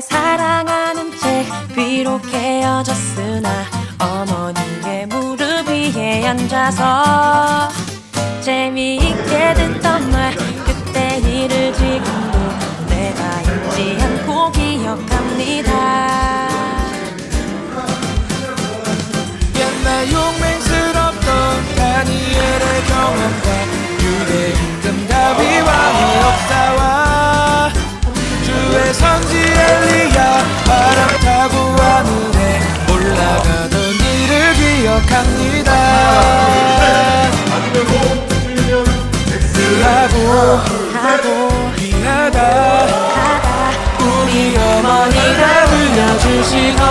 사랑하는 책 비록 헤어졌으나 어머니의 무릎 위에 앉아서 재미있게 듣던 말 그때 일을 지금도 내가 잊지 않고 기억합니다 기억합니다. 하고 하고 귀하다. 하다. 우리 어머니가 들려주시던